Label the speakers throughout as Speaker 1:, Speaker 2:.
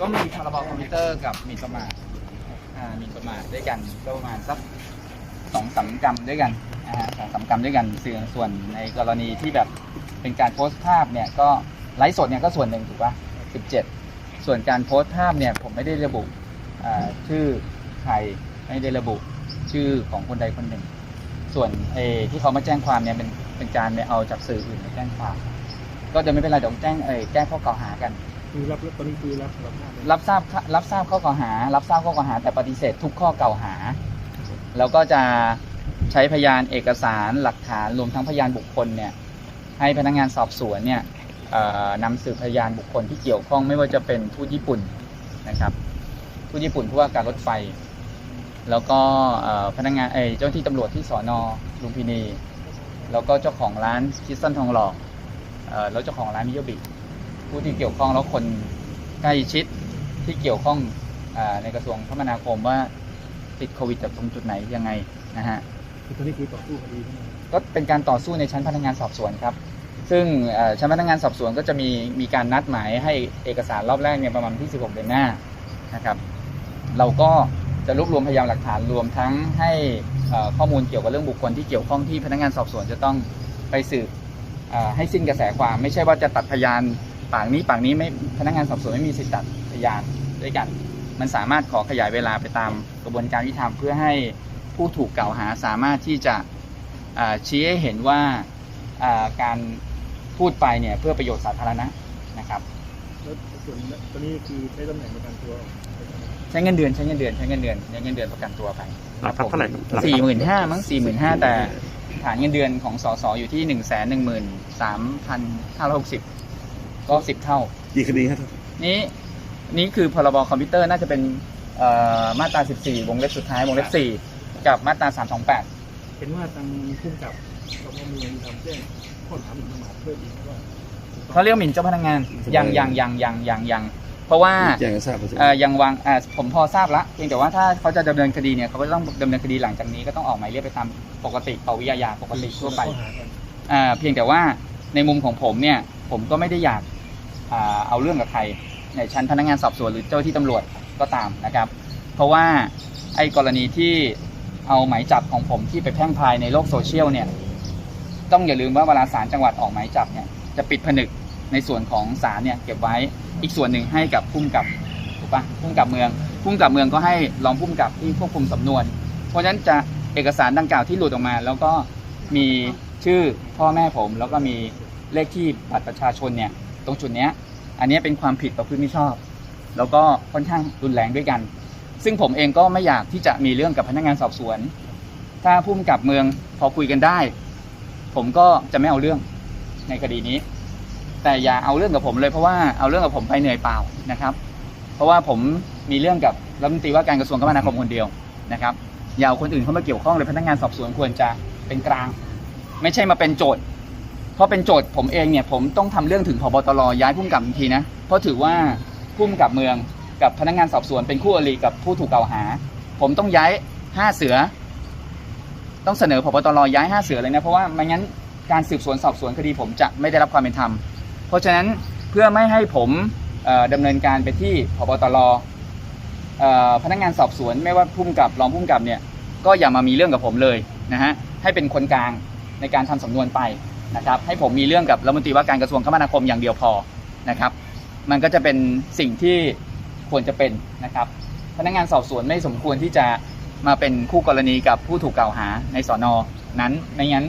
Speaker 1: ก็มีพรบคอมพิวเตอร์กับหมีประมาทอ่าหมีประมาทด้วยกันก็ประมาณสักสองสามกรรมด้วยกันนะฮะสองสามกรรมด้วยกันส่วนส่วนในกรณีที่แบบเป็นการโพสต์ภาพเนี่ยก็ไลฟ์สดเนี่ยก็ส่วนหนึ่งถูกป่ะสิบเจ็ดส่วนการโพสต์ภาพเนี่ยผมไม่ได้ระบุชื่อใครไม่ได้ระบุชื่อของคนใดคนหนึ่ง ส่วนเอที่เขามาแจ้งความเนี่ยเป็นเป็นการไปเอาจากสื่ออื่นมาแจ้งความ ก็จะไม่เป็นไรเดี๋ยวแจ้งเออแจ้งข้อกล่าวหากัน
Speaker 2: คือรับตอนนี้คือรับรับทราบ
Speaker 1: รับทราบรับทราบข้อกล่าวหา รับทราบข้อกล่าวหา แต่ปฏิเสธทุกข้อกล่าวหา แล้วก็จะใช้พยานเอกสารหลักฐานรวมทั้งพยานบุคคลเนี่ยให้พนักงานสอบสวนเนี่ยนำสืบพยานบุคคลที่เกี่ยวข้องไม่ว่าจะเป็นทูตญี่ปุ่นนะครับทูตญี่ปุ่นผู้ว่าการรถไฟ แล้วก็พนักงานเอเจ้าที่ตำรวจที่สอนอลุมพินี แล้วก็เจ้าของร้านคิสตันทองหล่อเอ่อแล้วเจ้าของร้านมิโยบิ ผู้ที่เกี่ยวข้องแล้วคนใกล้ชิดที่เกี่ยวข้องอในกระทรวงคมนาคมว่าติดโควิดจากตรงจุดไหนยังไงนะฮะ
Speaker 2: คือตอนนี้คือต่อสู้คดีใช่ไหม
Speaker 1: ก็เป็นการต่อสู้ในชั้นพนักงานสอบสวนครับ ซึ่งชั้นพนักงานสอบสวนก็จะมีมีการนัดหมายให้เอกสารรอบแรกเนี่ยประมาณที่ 16 เดือนหน้านะครับ เราก็จะรวบรวมพยานหลักฐานรวมทั้งให้ข้อมูลเกี่ยวกับเรื่องบุคคลที่เกี่ยวข้องที่พนักงานสอบสวนจะต้องไปสืบให้สิ้นกระแสความไม่ใช่ว่าจะตัดพยาน ปากนี้ปากนี้ไม่พนักงานสอบสวนไม่มีสิทธิ์ตัดพยานด้วยกัน มันสามารถขอขยายเวลาไปตามกระบวนการยุติธรรมเพื่อให้ผู้ถูกกล่าวหาสามารถที่จะอ่าชี้ให้เห็นว่าอ่าการพูดไปเนี่ยเพื่อประโยชน์สาธารณะนะครับ
Speaker 2: แล้วส่วนตอนนี้คือใช้ตำแหน่งในการตัว
Speaker 1: ใช้เงินเดือนใช้เงินเดือนใช้เงินเดือนใช้เงินเดือนประกันตัวไป
Speaker 3: หลักทรัพย์เท่าไหร่ครับหลักทรัพย์
Speaker 1: สี่หมื่นห้ามั้งสี่หมื่นห้าแต่ฐานเงินเดือนของสสอยู่ที่หนึ่งแสนหนึ่งหมื่นสามพันห้าร้อยหกสิบ ก็สิบเท่า
Speaker 3: กี่คดีครับ
Speaker 1: นี้นี่คือพรบคอมพิวเตอร์น่าจะเป็นเอ่อมาตรา 14 วงเล็บสุดท้ายวงเล็บ 4 กับมาตรา 328
Speaker 2: เห็นว่าทางผู้กำกับสพเมืองทำแจ้งข้อหาหมิ่นประมาทเพิ่มอีกว่า
Speaker 1: เขาเรียกว่าหมิ่นเจ้าพนักงานยังยังยังยังยังยังเพราะว่า
Speaker 3: แจ้งให้ทราบไปใช่ไหม
Speaker 1: เอ่อยังวางอ่าผมพอทราบละเพียงแต่ว่าถ้าเขาจะดำเนินคดีเนี่ยเขาก็ต้องดำเนินคดีหลังจากนี้ก็ต้องออกหมายเรียกไปตามปกติปวิอาญาปกติทั่วไป
Speaker 2: ข้อหากัน
Speaker 1: อ่าเพียงแต่ว่าในมุมของผมเนี่ยผมก็ไม่ได้อยากอ่า เอาเรื่องกับใครในชั้นพนักงานสอบสวนหรือเจ้าที่ตำรวจก็ตามนะครับ เพราะว่าไอ้กรณีที่เอาหมายจับของผมที่ไปแพร่งพายในโลกโซเชียลเนี่ยต้องอย่าลืมว่าเวลาศาลจังหวัดออกหมายจับเนี่ยจะปิดผนึกในส่วนของศาลเนี่ยเก็บไว้อีกส่วนหนึ่งให้กับผู้กำกับถูกปะผู้กำกับเมืองผู้กำกับเมืองก็ให้รองผู้กำกับที่ควบคุมสำนวน เพราะฉะนั้นจะเอกสารดังกล่าวที่หลุดออกมา แล้วก็มีชื่อพ่อแม่ผม แล้วก็มีเลขที่บัตรประชาชนเนี่ย ตรงจุดเนี้ยอันนี้เป็นความผิดประพฤติมิชอบ แล้วก็ค่อนข้างรุนแรงด้วยกัน ซึ่งผมเองก็ไม่อยากที่จะมีเรื่องกับพนักงานสอบสวน ถ้าผู้กำกับเมืองพอคุยกันได้ ผมก็จะไม่เอาเรื่องในคดีนี้ แต่อย่าเอาเรื่องกับผมเลยเพราะว่าเอาเรื่องกับผมไปเหนื่อยเปล่านะครับ เพราะว่าผมมีเรื่องกับรัฐมนตรีว่าการกระทรวงคมนาคมคนเดียวนะครับอย่าเอาคนอื่นเข้ามาเกี่ยวข้องเลยพนักงานสอบสวนควรจะเป็นกลาง ไม่ใช่มาเป็นโจทย์ เพราะเป็นโจทย์ผมเองเนี่ยผมต้องทำเรื่องถึงพบตรย้ายผู้กำกับทันทีนะ เพราะถือว่าผู้กำกับเมืองกับพนักงานสอบสวนเป็นคู่อริกับผู้ถูกกล่าวหา ผมต้องย้ายห้าเสือ ต้องเสนอพบตรย้ายห้าเสือเลยนะเพราะว่าไม่งั้นการสืบสวนสอบสวนคดีผมจะไม่ได้รับความเป็นธรรม เพราะฉะนั้นเพื่อไม่ให้ผมเอ่อดำเนินการไปที่พบตรพนักงานสอบสวนไม่ว่าพุ่มกับรองพุ่มกับเนี่ยก็อย่ามามีเรื่องกับผมเลยนะฮะให้เป็นคนกลางในการทำสำนวนไป นะครับให้ผมมีเรื่องกับรัฐมนตรีว่าการกระทรวงคมนาคมอย่างเดียวพอนะครับ มันก็จะเป็นสิ่งที่ควรจะเป็นนะครับ พนักงานสอบสวนไม่สมควรที่จะมาเป็นคู่กรณีกับผู้ถูกกล่าวหาในสอนอนั้นไม่งั้น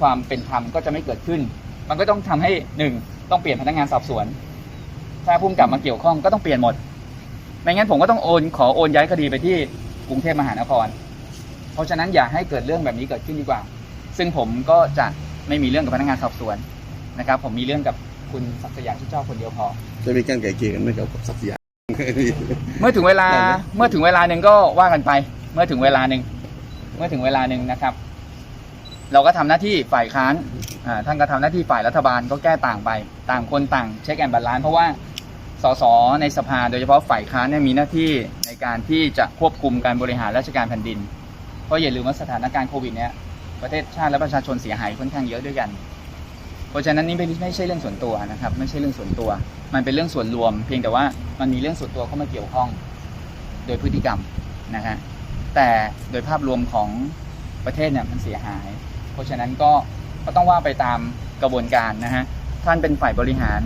Speaker 1: ความเป็นธรรมก็จะไม่เกิดขึ้น มันก็ต้องทำให้หนึ่งต้องเปลี่ยนพนักงานสอบสวน ถ้าพุ่มกลับมาเกี่ยวข้องก็ต้องเปลี่ยนหมด ไม่งั้นผมก็ต้องโอนขอโอนย้ายคดีไปที่กรุงเทพมหานคร เพราะฉะนั้นอย่าให้เกิดเรื่องแบบนี้เกิดขึ้นดีกว่า ซึ่งผมก็จะ ไม่มีเรื่องกับพนักงานสอบสวนนะครับ ผมมีเรื่องกับคุณศักดิ์สยามที่เจ้าคนเดียวพอ
Speaker 3: จะมีการไก่เกลี่ยกันไหมครับกับศักดิ์ศรี
Speaker 1: เมื่อถึงเวลา
Speaker 3: ได้ไหม
Speaker 1: เมื่อถึงเวลาหนึ่งก็ว่ากันไป เมื่อถึงเวลาหนึ่งเมื่อถึงเวลาหนึ่งนะครับ เราก็ทำหน้าที่ฝ่ายค้านอ่าท่านก็ทำหน้าที่ฝ่ายรัฐบาลก็แก้ต่างไป ต่างคนต่างเช็คแอนด์บาลานซ์เพราะว่าสสในสภาโดยเฉพาะฝ่ายค้านเนี่ยมีหน้าที่ในการที่จะควบคุมการบริหารราชการแผ่นดิน เพราะอย่าลืมว่าสถานการณ์โควิดเนี่ย ประเทศชาติและประชาชนเสียหายค่อนข้างเยอะด้วยกัน เพราะฉะนั้นนี่ไม่ไม่ใช่เรื่องส่วนตัวนะครับ ไม่ใช่เรื่องส่วนตัว มันเป็นเรื่องส่วนรวม เพียงแต่ว่ามันมีเรื่องส่วนตัวเข้ามาเกี่ยวข้อง โดยพฤติกรรมนะฮะแต่โดยภาพรวมของประเทศเนี่ยมันเสียหาย เพราะฉะนั้นก็ก็ต้องว่าไปตามกระบวนการนะฮะท่านเป็นฝ่ายบริหาร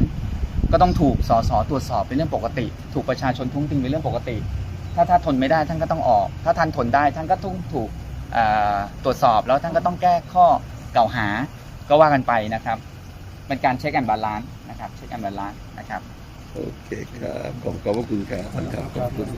Speaker 1: ก็ต้องถูกสสตรวจสอบเป็นเรื่องปกติ ถูกประชาชนทุ่งติงเป็นเรื่องปกติ ถ้าถ้าทนไม่ได้ท่านก็ต้องออก ถ้าท่านทนได้ท่านก็ต้องถูก ตรวจสอบแล้วท่านก็ต้องแก้ข้อกล่าวหาก็ว่ากันไปนะครับ เป็นการเช็คแอนด์บาลานซ์นะครับ เช็คแอนด์บาลานซ์นะครับ
Speaker 3: โอเคครับ ขอบขอบพระคุณครับท่านครับขอบคุณ